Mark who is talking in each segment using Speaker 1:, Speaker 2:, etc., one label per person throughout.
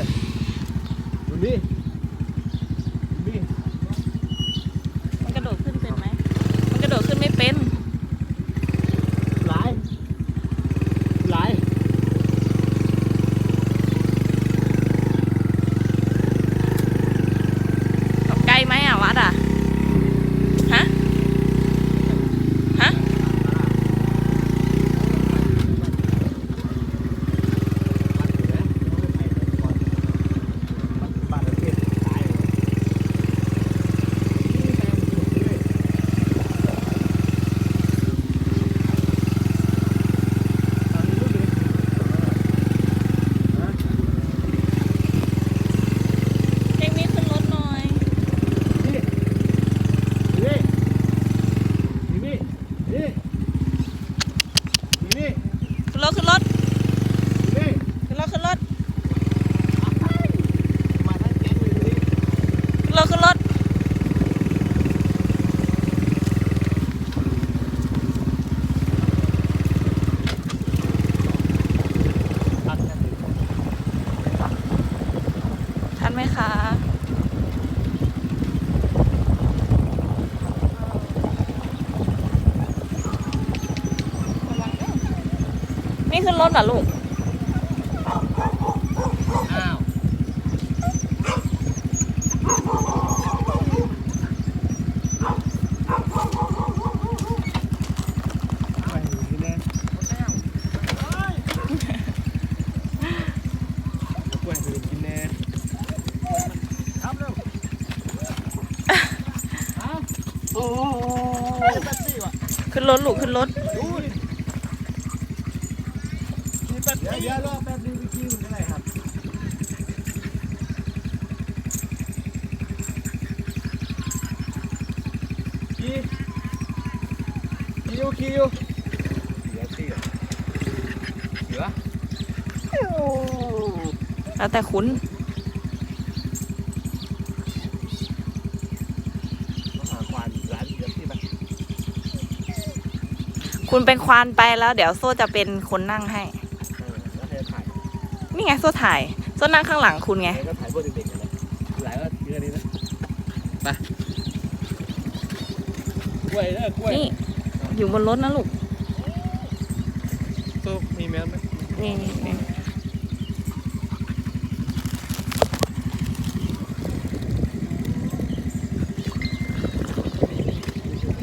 Speaker 1: อะดูนี่ดูนี่
Speaker 2: มันกระโดดขึ้นเป็นไหม มันกระโดดขึ้นไม่เป็น
Speaker 1: หลายหลาย
Speaker 2: ไกลไหมอะวัดอะ ฮะ ฮะ
Speaker 1: บ้านประเทศตายเลยฮะ
Speaker 2: เอ็กนี่ขึ้นรถหน่อย
Speaker 1: นี่นี่นี่นี่นี่นี่
Speaker 2: ขึ้นรถขึ้นรถ
Speaker 1: นี่
Speaker 2: ขึ้นรถขึ้นรถ
Speaker 1: มาทั้งแก๊งเลยนี่
Speaker 2: ขึ้นรถขึ้นรถ
Speaker 1: ทันกันเลย
Speaker 2: ทันไหมคะ นี่ ขึ้นรถเหรอลูก
Speaker 1: อ้าวไปอยู่ที่แน่กล้วยไปกินแน่ครับเร็วโอ้โหแป๊บซี่ว่ะ
Speaker 2: ขึ้นรถลูกขึ้นรถ
Speaker 1: ดูดิ มีแป๊บเดี๋ยวเดี๋ยวรอแป๊บนึงไปคิวเท่าไหร่ครับกี่คิวคิวเดี๋ยวซี่อะเสือ
Speaker 2: แล้วแต่คุณ
Speaker 1: ต้องหาควานร้านเดี๋ยวซี่ไป
Speaker 2: คุณเป็นควานไปแล้ว เดี๋ยวโซ่จะเป็นคนนั่งให้ นี่ไงโซ่ถ่ายโซ่นั่งข้างหลังคุณไง
Speaker 1: แล้วก็ถ่ายพวกเด็กๆกันเลยหลายก็เยอะนี้นะไปกล้วยเด้อกล้วย
Speaker 2: นี่ อยู่บนรถนะลูก
Speaker 1: ตัวมีแมสไหม
Speaker 2: นี่นี่นี่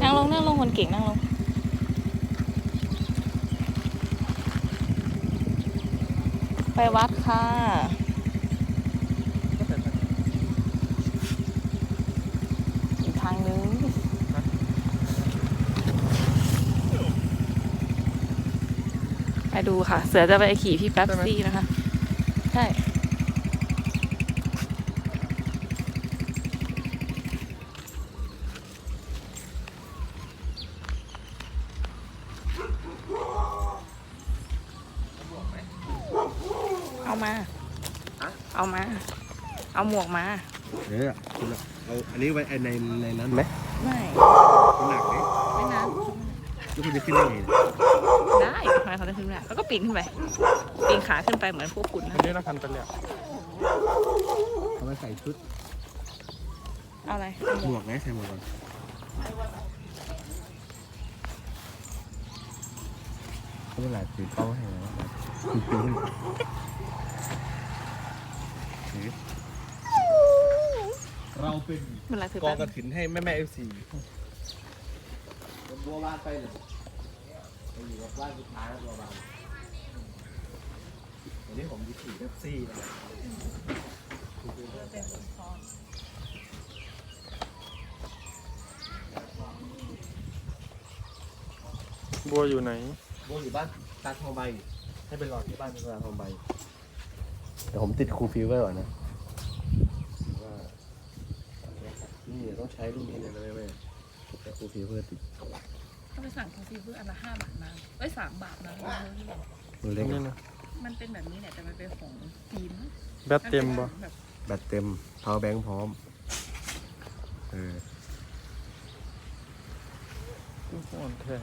Speaker 2: นั่งลงนั่งลงคนเก่งนั่งลง ไปวัดค่ะ อีกทางนึงไปดูค่ะ เสือจะไปขี่พี่แป๊บซี่นะคะ ใช่ เอามา เอาหมวกมา
Speaker 1: เออเอาอันนี้ไว้ในในนั้นไหม
Speaker 2: ไม่
Speaker 1: หนักไหม
Speaker 2: ไม่นาน
Speaker 1: แล้วคุณจะขึ้นได้ไง
Speaker 2: ได้ทำไมเขาจะขึ้นไม่ได้เขาก็ปีนขึ้นไปปีนขาขึ้นไปเหมือนพวกคุณนะ
Speaker 3: เล่นนักคันไปแล้ว
Speaker 1: เขาไปใส่ชุด
Speaker 2: เอาอะไร
Speaker 1: หมวกไหมใส่หมวกก่อนเขาเป็นหลายถือเป้าให้แล้วคือคือ ถือเราเป็น
Speaker 2: เวลาถือก
Speaker 3: องก
Speaker 2: แป๊
Speaker 3: ระ
Speaker 2: บ
Speaker 3: ถินให้แม่แม่เอฟซี
Speaker 1: บัวบานไปเลยไปอยู่กับบ้านสุดท้ายแล้วบัวบานวันนี้ผมดีขี่เอฟซี่นะ
Speaker 3: บัวอยู่ไหน
Speaker 1: บัวอยู่บ้านตาทองใบ ให้ไปรอที่บ้านตาทองใบ เดี๋ยวผมติดคูลฟิลไว้ก่อนนะว่านี่ต้องใช้รุ่นนี้เลยนะแม่แม่ใช้คูลฟิลเพื่อติด
Speaker 2: เขาไปสั่งคอฟฟี่เพื่ออันละห้าบาทมาเอ้ยสามบาทนะ
Speaker 1: มันเล็ก
Speaker 3: นี่
Speaker 1: อะ
Speaker 3: นะ
Speaker 2: มันเป็นแบบนี้เนี่ยแต่มันเป็นของฟิล์ม
Speaker 3: แบตเต็มบ่
Speaker 2: แบบ
Speaker 1: แบตเต็ม power bank พร้อมเออ
Speaker 3: อ่อนแท้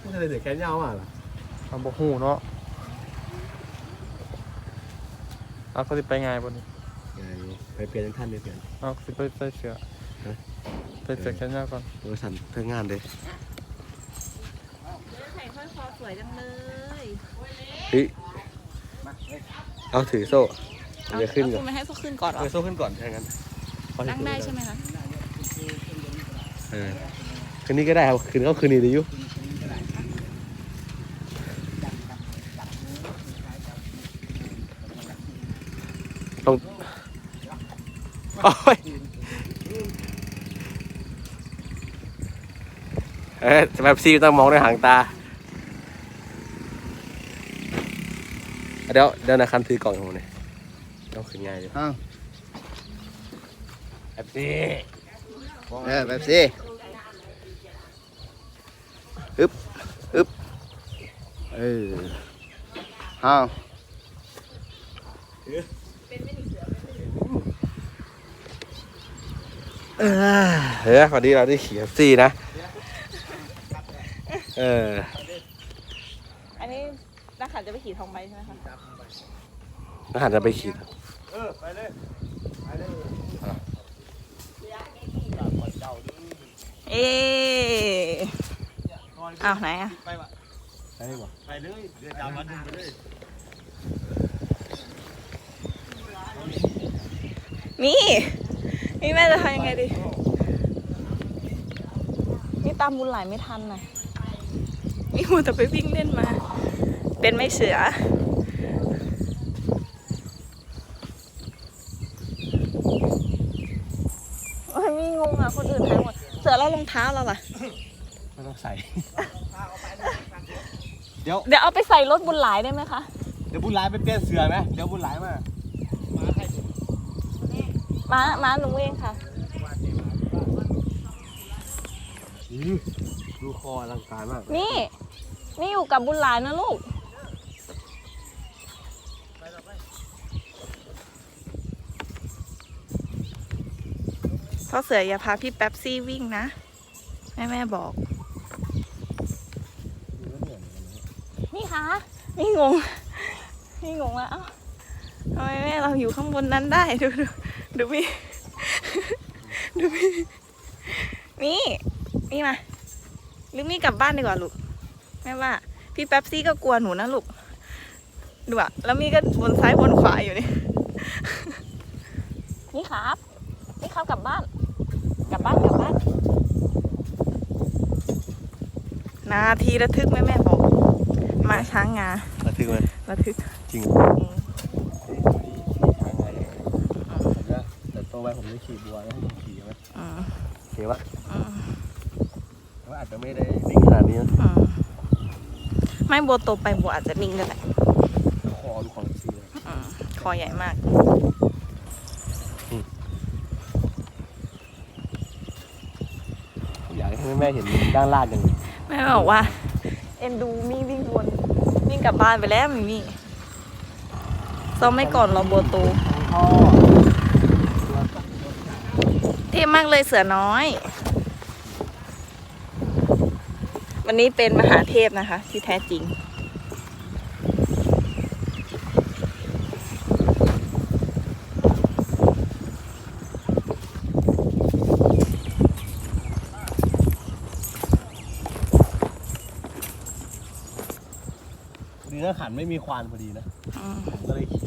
Speaker 1: ไม่ใช่เด็กแกนยาวอะเหรอ
Speaker 3: ทำบ่หูเนาะ เอาเขาสิไปง่ายบ่นี่
Speaker 1: ไงไปเปลี่ยนท่านไปเปลี่ยน
Speaker 3: เอาสิไปใส่เสื้อ
Speaker 1: ฮะ
Speaker 3: ใส่เสื้อแขนยาวก่อน
Speaker 1: โดยสันเพื่องานเลย
Speaker 2: ใส่สร้อยคอสวยจังเลย
Speaker 1: เฮ้ยเอาถือโซ่
Speaker 2: เอา
Speaker 1: เดี๋ยวขึ้นก่อน
Speaker 2: คุณไม่ให้โซ่ขึ้นก่อนเหรอ
Speaker 1: ถือโซ่ขึ้นก่อนถ้างั้นพอ
Speaker 2: นั่งได้ใช่ไหมคะ
Speaker 1: เออคืนนี้ก็ได้ครับคืนก็คืนนี้ดีอยู่ต้องโอ้ยเอ๊ะแบบซีต้องมองด้วยหางตา เดี๋ยวเดี๋ยวนะคันถือกล่องของผมเนี่ยต้องขึ้นง่ายเลย
Speaker 4: อ้าว
Speaker 1: แบบซี
Speaker 4: เออแบบสิอึบอึบเอออ้าว
Speaker 1: เออเฮ้ยวันนี้เราได้ขี่แบบซีนะ เออ
Speaker 2: อันนี้นักขันจะไปขี่ทองใบใช่ไหมคะ
Speaker 1: น่าจะไปขี่
Speaker 2: เอ๊ะอ้าวไหนอะ
Speaker 1: ไปเลยเดี๋ยวจามวันไปเลย
Speaker 2: นี่ นี่แม่จะทำยังไงดี นี่ตามบุญหลายไม่ทันน่ะนี่มูแต่ไปวิ่งเล่นมา เป็นไม่เสือโอ้ยมีงงอะ คนอื่นหายหมด เสือแล้วรองเท้าเราล่ะ
Speaker 1: ไม่ต้องใส่
Speaker 2: เดี๋ยวเอาไปใส่รถบุญหลายได้ไหมคะ
Speaker 1: เดี๋ยวบุญร้ายไปเปลี่ยนเสือไหมเดี๋ยวบุญร้ายมา
Speaker 2: ม้าม้าหนูเองค่ะ
Speaker 1: ดูคออลังการมาก
Speaker 2: นี่ นี่อยู่กับบุญหลายนะลูก พ่อเสืออย่าพาพี่แป๊บซี่วิ่งนะ แม่แม่บอก นี่คะนี่งง นี่งงแล้วเอ้าทำไมแม่เราอยู่ข้างบนนั้นได้ดูดู ดูพี่ ดูพี่นี่นี่มาหรือมีกลับบ้านดีกว่าลูก แม่ว่า พี่แป๊บซี่ก็กลัวหนูนะลูก ดูอะแล้วมีก็บนซ้ายบนขวาอยู่นี่ นี่ครับ นี่ครับกลับบ้าน กลับบ้านกลับบ้าน นาทีระทึกแม่แม่บอก มาช้างงา
Speaker 1: ระทึกไหม
Speaker 2: ระทึก
Speaker 1: จริง
Speaker 2: อืม
Speaker 1: แต่โตไปผมจะขี่บัวแล้วให้ผมขี่ไหม
Speaker 2: อืม
Speaker 1: เขียวะ
Speaker 2: อืม
Speaker 1: แต่ว่าอาจจะไม่ได้นิ่งขนาดนี้นะ
Speaker 2: อืมไม่บัวโตไปบัวอาจจะนิ่งก็ได้
Speaker 1: คอดูของซีเลย
Speaker 2: อืมคอใหญ่มาก
Speaker 1: อยากให้แม่เห็นด้านล่างอย่างนี้
Speaker 2: แม่บอกว่า เอ็นดูมี่วิ่งวนวิ่งกลับบ้านไปแล้วมิมี่ซ้อมไม่ก่อนรอบัวโต
Speaker 1: พ่อ
Speaker 2: เท่มากเลยเสือน้อย วันนี้เป็นมหาเทพนะคะ ที่แท้จริง
Speaker 1: พอดีนะขันไม่มีควานพอดีนะ
Speaker 2: อืม
Speaker 1: ผมก็เลยขี่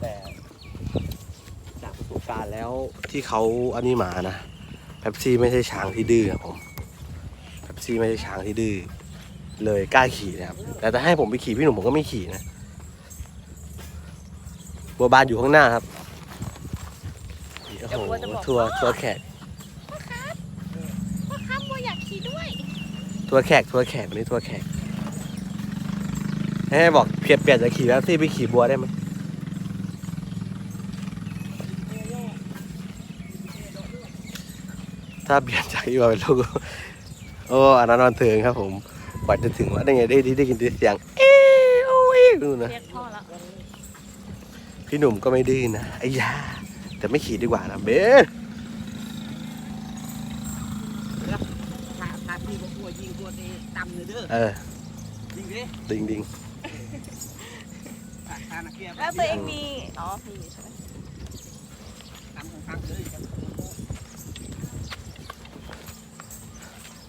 Speaker 1: แต่จา การแล้วที่เขาอันนี้มานะแพปซี่ไม่ใช่ช้างที่ดื้อครับผมแพปซี่ไม่ใช่ช้างที่ดื้อเลยกล้าขี่นะครับ แต่ถ้าให้ผมไปขี่พี่หนุ่มผมก็ไม่ขี่นะบัวบานอยู่ข้างหน้าครับโอ้โหทัวร์ทัวร์แขก
Speaker 2: พ่อครับบัวอยากขี่ด้วย
Speaker 1: ทัวร์แขกทัวร์แขกวันนี้ทัวร์แขกให้บอกเพียบเปลี่ยนจากขี่แพปซี่ไปขี่บัวได้ไหม ถ้าเปลี่ยนจากที่ว่าเป็นลูกโอ้อันนั้นวันเถิงครับผมกว่าจะถึงว่าได้ไงได้ได้ยินเสียงเอ้โอ้ยดูนะ
Speaker 2: เรียกพ่อแล้ว
Speaker 1: พี่หนุ่มก็ไม่ดื้อนะไอ้ยาแต่ไม่ขี่ดีกว่านะเบน
Speaker 4: ถ้าถ้าพี่บอกว่ายิงตัวนี้ต่ำเลยเด้อ
Speaker 1: เออ
Speaker 4: ยิงดิ
Speaker 1: ดิงดิง
Speaker 4: ถ้าถ้านักเก็ตเนี่ย
Speaker 2: แล้วตัวเองมี อ๋อมีใช่ไหม
Speaker 4: ทำข้างๆเลยจะ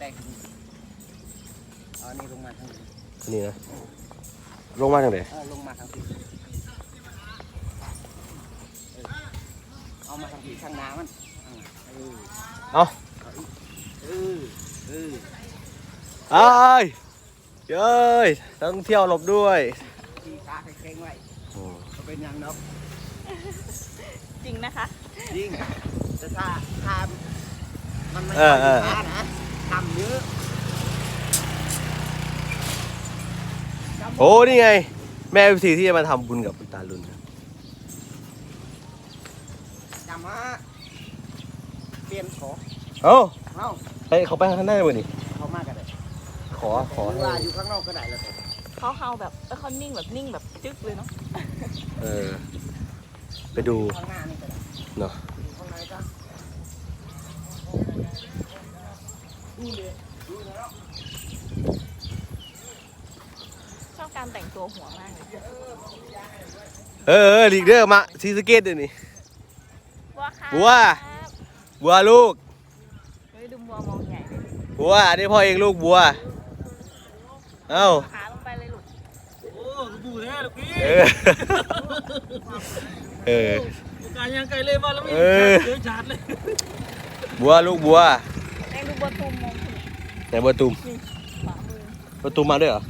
Speaker 4: แต่งเอานี่ลงมาทางนี้
Speaker 1: นี่นะลงมาจังได
Speaker 4: เออลงมาทางนี้เออเอามาทางที่ข้างหน้ามันเออ
Speaker 1: เอา
Speaker 4: เออเออ
Speaker 1: เอ้ยเย้ยนักท่องเที่ยวหลบด้วย
Speaker 4: ที่ขาแข็งๆไว้ก็เป็นอย่างนก
Speaker 2: จริงนะคะ
Speaker 4: จริงแต่ถ้าถ้ามันไม่
Speaker 1: เออเออ
Speaker 4: ขานะ ทำเยอะ
Speaker 1: โอ้นี่ไง แม่เอฟซีที่จะมาทำบุญกับคุณตาลุนครับ
Speaker 4: จำว่าเปลี่ยนขอ
Speaker 1: เอ้า
Speaker 4: เอ้า
Speaker 1: ไปเขาไปข้างหน้าเลยนี่
Speaker 4: เขามากันเลย
Speaker 1: ขอขอ
Speaker 4: หรือว่าอยู่ข้างนอกก็ได้แล้วแต่
Speaker 2: เขาเฮาแบบเออเขานิ่งแบบนิ่งแบบจึ๊กเลยเนาะ
Speaker 1: เออไปดู
Speaker 4: ข้างหน้านี่ก็ได้
Speaker 1: เนาะ
Speaker 4: อยู่ข้างในก็ดูเลยดูแล้ว
Speaker 2: ชอบการแต่งตัวหัวมากเลย
Speaker 1: เออเออลีกเดอร์มาซีสะเกตเลยนี่
Speaker 2: บัวค่ะ
Speaker 1: บัว บัวลูก
Speaker 2: เฮ้ยดูบัวมองใหญ่เลย
Speaker 1: บัวอันนี้พ่อเองลูกบัว เอ้า
Speaker 2: ขาลงไปเลยลูก
Speaker 4: โอ้ดูแท้ลูกพี่
Speaker 1: เออเออ
Speaker 4: การยังไกลเลยมาแล้วไม่
Speaker 1: เออ
Speaker 4: เดือดชาดเลย
Speaker 1: บัวลูกบัว
Speaker 2: แอง ดูบัวตูมมองถึง
Speaker 1: ไหนบัวตุม
Speaker 2: ขวามือ
Speaker 1: บัวตุมมาด้วยเหรอ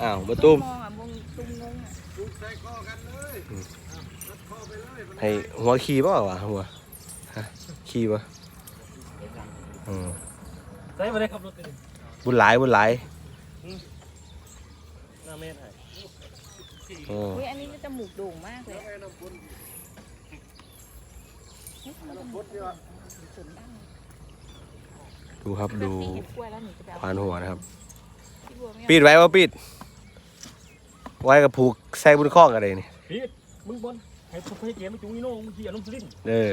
Speaker 1: อ้าวบัวตุม
Speaker 2: มองอะมองตุมงงอะ
Speaker 4: ดูใส่ข้อกันเลย
Speaker 1: ให้หัวขี่เปล่าวะหัวฮะขี่ปะอืม
Speaker 4: ใส่มาได้ขับรถเลย
Speaker 1: บุญหลายบุญหลาย
Speaker 4: หน้าเมตร
Speaker 1: อ๋อ
Speaker 2: อุ้ยอันนี้จมูกโด่งมากเลยอะนี่ทำไมจมูกโด่งขนดั้ง
Speaker 1: ดูครับดู
Speaker 2: พี่เห็นกล้วยแล้วหนูจะไปเอา
Speaker 1: ควานหัวนะครับ
Speaker 2: พี่บัวไม่เอา
Speaker 1: ปิดไว้ว่าปิด ไว้กับผูกใส่บนข้องอะไรนี่
Speaker 5: พีทมึงบอลให้พวกให้เกมไม่จุงอีโน่มึงเกียร์ลงสลิน
Speaker 1: เออ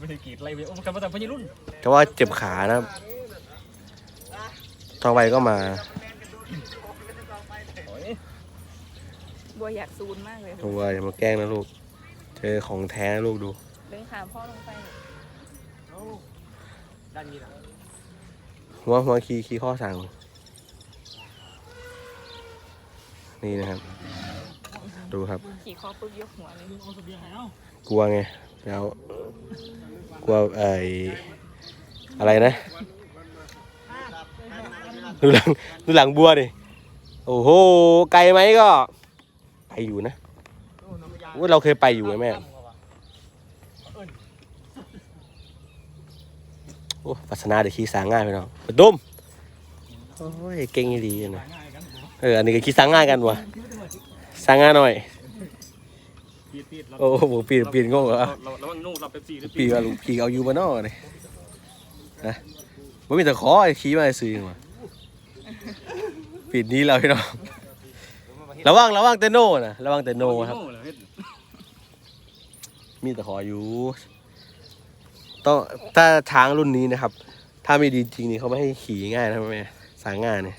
Speaker 5: ไม่ได้กรีดอะไรเว้ยโอ้มันกลับมาแต่พญรุ่น
Speaker 1: แต่ว่าเจ็บขานะครับทองใบก็มา
Speaker 2: บัวอยากซูนมากเลย
Speaker 1: ตัวอย่ามาแกล้งนะลูก เจอของแท้นะลูกดู
Speaker 2: เดินขาพ่อลงไป
Speaker 5: ด้านนี้นะ
Speaker 1: หัวหัวคีคีข้อสั่ง นี่นะครับ ดูครับ
Speaker 2: ขี่คอปุ๊บยกหัวเลย
Speaker 5: มึงเอาเสบียงให้เอา
Speaker 1: กลัวไงแล้วกลัวไออะไรนะดูหลังดูหลังบัวดิโอ้โหไกลไหมก็ ไปอยู่นะว่าเราเคยไปอยู่ไหมแม่ โอ้ปัสนาเดี๋ยวขี้สางง่ายไปเนาะไปตุ้มโอ้ยเก่งดีนะ
Speaker 5: ง่ายกัน
Speaker 1: เอออันนี้ก็ขี้สางง่ายกันวะสางง่ายหน่อย
Speaker 5: ปีดปีดเรา
Speaker 1: โอ้โหปีนปีนงงเหรอ
Speaker 5: เราเราเรานู่นเราเป็นสี่หรือ
Speaker 1: ปีว่าลูกพี่เอาอยู่มานอกเลยนะว่ามีแต่ขอไอ้ขี้มาซื้อมาปิดนี้เราพี่น้องระวังระวังเตโน่นะระวังเตโน่ครับ
Speaker 5: โง่เหรอเฮ็ด
Speaker 1: มีแต่ขออยู่ ต้องถ้าช้างรุ่นนี้นะครับ ถ้าไม่ดีจริงนี่เขาไม่ให้ขี่ง่ายนะแม่สางง่ายเนี่ย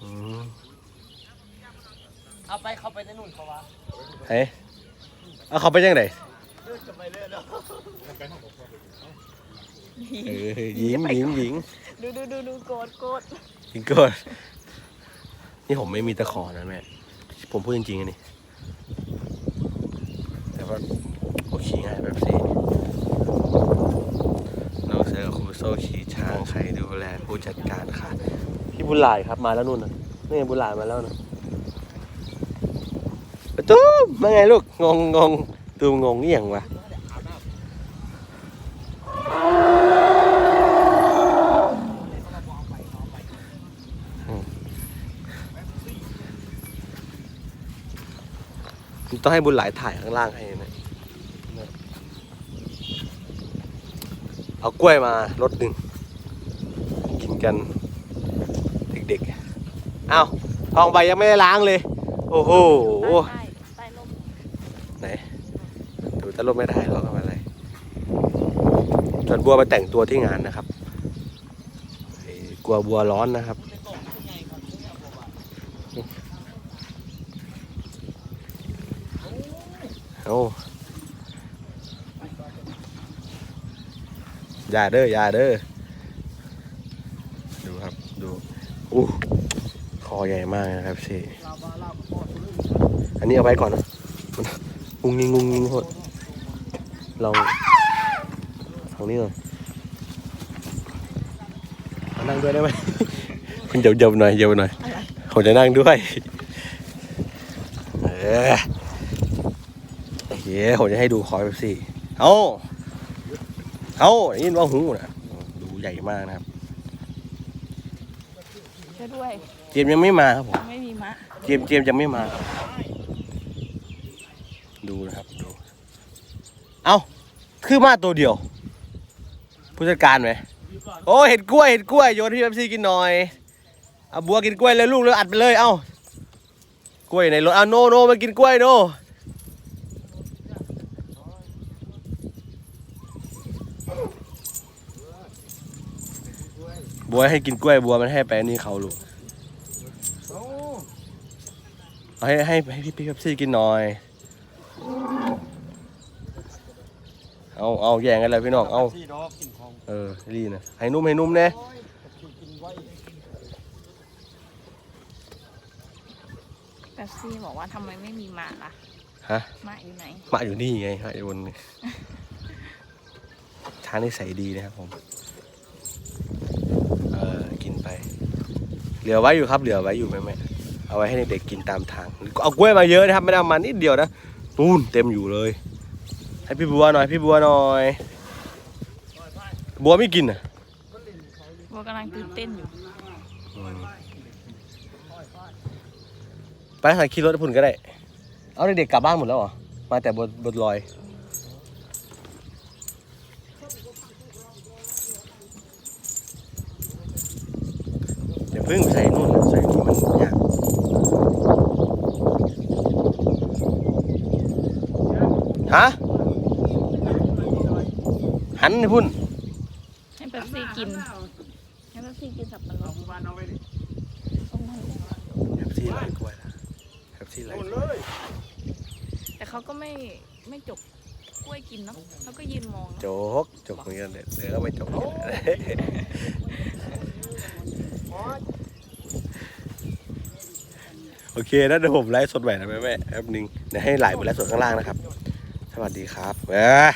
Speaker 1: อืม
Speaker 4: เอาไปเข้าไปในนู่นเขาว่า
Speaker 1: เฮ้ยเอาเขาไปยังไงเออหญิงหญิงหญิง
Speaker 2: ดูดูดูดูโกรธโกรธ
Speaker 1: หญิงเกิดนี่ผมไม่มีตะขอนะแม่ผมพูดจริงๆอันนี้ แต่ว่าโอเคง่ายแบบนี้น้องเสือครูโซขี่ช้างใครดูแลผู้จัดการค่ะ พี่บุญหลายครับมาแล้วนู่นนะนี่บุญหลายมาแล้วนะประตูมมาไงลูกงงงงตูมงงนี่อย่างวะ ต้องให้บุญหลายถ่ายข้างล่างให้นะเอากล้วยมารถหนึ่งกินกันเด็กๆอ้าวทองใบยังไม่ได้ล้างเลย โอ้โห
Speaker 2: ใต้ใต้ลม
Speaker 1: ไหนดูตลบไม่ได้หรอกไม่เป็นไรชวนบัวมาแต่งตัวที่งานนะครับไอ้กลัวบัวร้อนนะครับ เอา อย่าเด้ออย่าเด้อดูครับดูอู้คอใหญ่มากนะครับสิอันนี้เอาไว้ก่อนนะงุงงิงงุงงิงโหดลองทางนี้หน่อยมานั่งด้วยได้ไหมคุณเยาๆหน่อยเยาหน่อยผมจะนั่งด้วยเออโอเคผมจะให้ดูคอยแบบสี่เอา เอาได้ยินว่าหูนะดูใหญ่มากนะครับ
Speaker 2: ช่วยด้วย
Speaker 1: เจมส์ยังไม่มาครับผม
Speaker 2: ไม่มีมะ
Speaker 1: เจมส์เจมส์ยังไม่มาครับดูนะครับดูเอาคือมาตัวเดียว ผู้จัดการไหมโอ้เห็ดกล้วยเห็ดกล้วยโยนให้พี่เอฟซีกินหน่อยเอาบัวกินกล้วยเลยลูกเลยอัดไปเลยเอ้ากล้วยในรถเอาโนโนมากินกล้วยโน บัวให้กินกล้วยบัวมันให้ไปนี่เขาลูกเอาให้ให้ให้พี่พี่เป๊ปซี่กินหน่อย เอาเอาแย่งกันเลยพี่น้อง เอา
Speaker 5: สี่ดอกกินของ
Speaker 1: เออรีนะให้นุ่มให้นุ่มเน่
Speaker 5: กินไว้
Speaker 2: แป๊บซี่บอกว่าทำไมไม่มีมะล่ะ
Speaker 1: ฮะ
Speaker 2: มะอยู่ไหน
Speaker 1: มาอยู่นี่ไงฮะไอ้บนนี่ ช้างนี่ใสยดีนะครับผม เออ กินไป เหลือไว้อยู่ครับเหลือไว้อยู่แม่แม่เอาไว้ให้เด็กๆกินตามทาง เอากล้วยมาเยอะนะครับไม่ได้เอามานิดเดียวนะนู่นเต็มอยู่เลย ให้พี่บัวหน่อยพี่บัวหน่อย บัวไม่กินอะ
Speaker 2: บัวกำลังตื่นเต้นอยู่
Speaker 1: ไปใส่ขี่รถพุ่นก็ได้ เอาเด็กๆกลับบ้านหมดแล้วเหรอ มาแต่บนบนลอย เดี๋ยวเพิ่งใส่นู่นใส่นี่มันยากฮะหันให้พุ่น
Speaker 2: ให้แป๊บซี่กินให้แป๊บซี่กินสับปะรด
Speaker 5: เอาไว้ดิ
Speaker 2: ตรงนั้น
Speaker 1: แฮปซี่ลอยกล้วยนะแฮปซี่ลอย
Speaker 5: โอน
Speaker 1: ก
Speaker 5: ล้
Speaker 1: วย
Speaker 2: แต่เขาก็ไม่ไม่จกกล้วยกินเนาะเขาก็ยืนมอง
Speaker 1: จกจกเหมือนกันเดี๋ยวเดี๋ยวก็ไม่จกอีก โอเคนะเดี๋ยวผมไลฟ์สดใหม่นะแม่แม่แป๊บนึงเดี๋ยวให้ไหลไปไลฟ์สดข้างล่างนะครับ สวัสดีครับเอ้ย